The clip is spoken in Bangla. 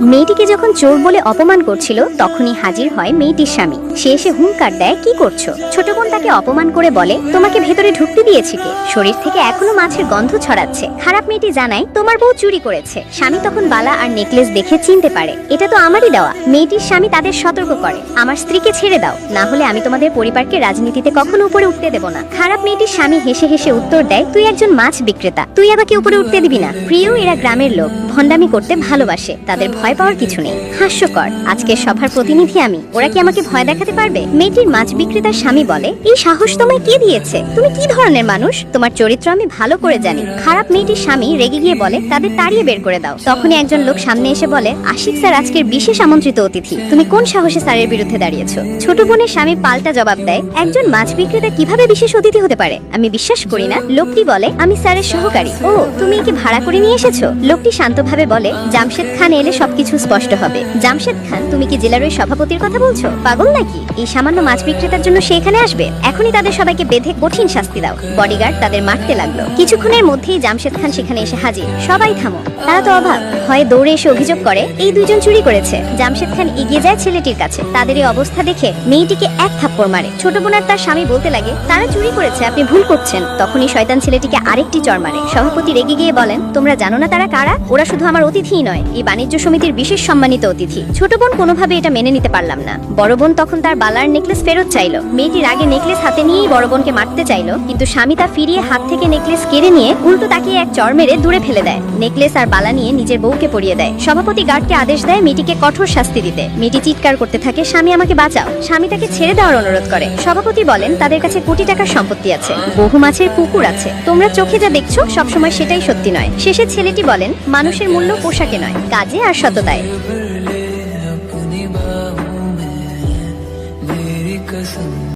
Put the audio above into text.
মেয়েটিকে যখন চোর বলে অপমান করছিল, তখনই হাজির হয় মেয়েটির স্বামী। সে এসে হুঙ্কার দেয়, কি করছ? ছোট বোন তাকে অপমান করে বলে, তোমাকে ভেতরে ঢুকতে দিয়েছি কে? শরীর থেকে এখনও মাছের গন্ধ ছড়াচ্ছে। খারাপ মেয়েটি জানায়, তোমার বউ চুরি করেছে। স্বামী তখন বালা আর নেকলেস দেখে চিনতে পারে, এটা তো আমারই দেওয়া। মেয়েটির স্বামী তাদের সতর্ক করে। আমার স্ত্রীকে ছেড়ে দাও। না হলে আমি তোমাদের পরিবারকে রাজনীতিতে কখনো উপরে উঠতে দেব না। খারাপ মেয়েটির স্বামী হেসে হেসে উত্তর দেয়, তুই একজন মাছ বিক্রেতা। তুই আমাকে উপরে উঠতে দিবি না। প্রিয় এরা গ্রামের লোক। ভণ্ডামি করতে ভালোবাসে। তাদের ভয় পাওয়ার কিছু নেই। হাস্যকর। আজকে সভার প্রতিনিধি আমি। ওরা কি আমাকে ভয় দেখাতে পারবে? মেয়েটির মাছ বিক্রেতার স্বামী বলে, এই সাহস তোমায় কে দিয়েছে? তুমি কি ধরনের মানুষ? তোমার চরিত্র আমি ভালো করে জানি। খারাপ মেয়েটির স্বামী রেগে গিয়ে বলে, তাদের তাড়িয়ে বের করে দাও। তখনই একজন লোক সামনে এসে বলে, আশিক স্যার আজকের বিশেষ আমন্ত্রিত অতিথি। তুমি কোন সাহসে স্যারের বিরুদ্ধে দাঁড়িয়েছো? ছোট বোনের স্বামী পাল্টা জবাব দেয়, একজন মাছ বিক্রেতা কীভাবে বিশেষ অতিথি হতে পারে? আমি বিশ্বাস করি না। লোকটি বলে, আমি স্যারের সহকারী। ও, তুমি কি ভাড়া করে নিয়ে এসেছ? লোকটি শান্তভাবে বলে, জামশেদ খান এলে সবকিছু স্পষ্ট হবে। জামশেদ খান, তুমি কি জেলার ওই সভাপতির কথা বলছো? পাগল নাকি? এই সামান্য মাছ বিক্রেতার জন্য সে এখানে আসবে? এখনই তাদের সবাইকে বেঁধে কঠিন শাস্তি দাও। বডিগার্ড তাদের মারতে লাগল। কিছুক্ষণের মধ্যেই জামশেদ খান সেখানে এসে হাজির। সবাই থামো। তারা তো অভাব হয় দৌড়ে এসে অভিযোগ করে, এই দুইজন চুরি করেছে। জামশেদ খান এগিয়ে যায় ছেলেটির কাছে। তাদের এই অবস্থা দেখে মেয়েটিকে এক থাপ্পড় মারে। ছোট বোন আর তার স্বামী বলতে লাগে, তারা চুরি করেছে, আপনি ভুল করছেন। তখনই শয়তান ছেলেটিকে আরেকটি চর মারে। সভাপতি রেগে গিয়ে বলেন, তোমরা জানো না তারা কারা? ওরা শুধু আমার অতিথিই নয়। এই বাণিজ্য সমিতির বিশেষ সম্মানিত অতিথি। ছোট বোন কোনোভাবে এটা মেনে নিতে পারলাম না। বড় বোন তখন তার বালার নেকলেস ফেরত চাইলো। মেয়েটির আগে নেকলেস হাতে নিয়েই বড় বোনকে মারতে চাইলো, কিন্তু স্বামী তা ফিরিয়ে হাত থেকে নেকলেস কেড়ে নিয়ে উল্টো তাকিয়ে এক চর মেরে দূরে ফেলে দেয়। নেকলেস আর বালা নিয়ে নিজের বউকে পরিয়ে দেয়। সভাপতি গার্ডকে আদেশ দেয় মেয়েটিকে কঠোর শাস্তি দিতে। মেয়েটি চিৎকার করতে থাকে, স্বামী, আমাকে বাঁচাও। স্বামী তাকে ছেড়ে দেওয়ার অনুরোধ করে। সভাপতি বলেন, তাদের কাছে কোটি টাকার সম্পত্তি আছে, বহু মাছের পুকুর আছে। তোমরা চোখে যা দেখছ, সবসময় সেটাই সত্যি নয়। শেষে ছেলেটি বলেন, মানুষের মূল্য পোশাকে নয়, কাজে আর সততায় अपनी बाहों में मेरी कसम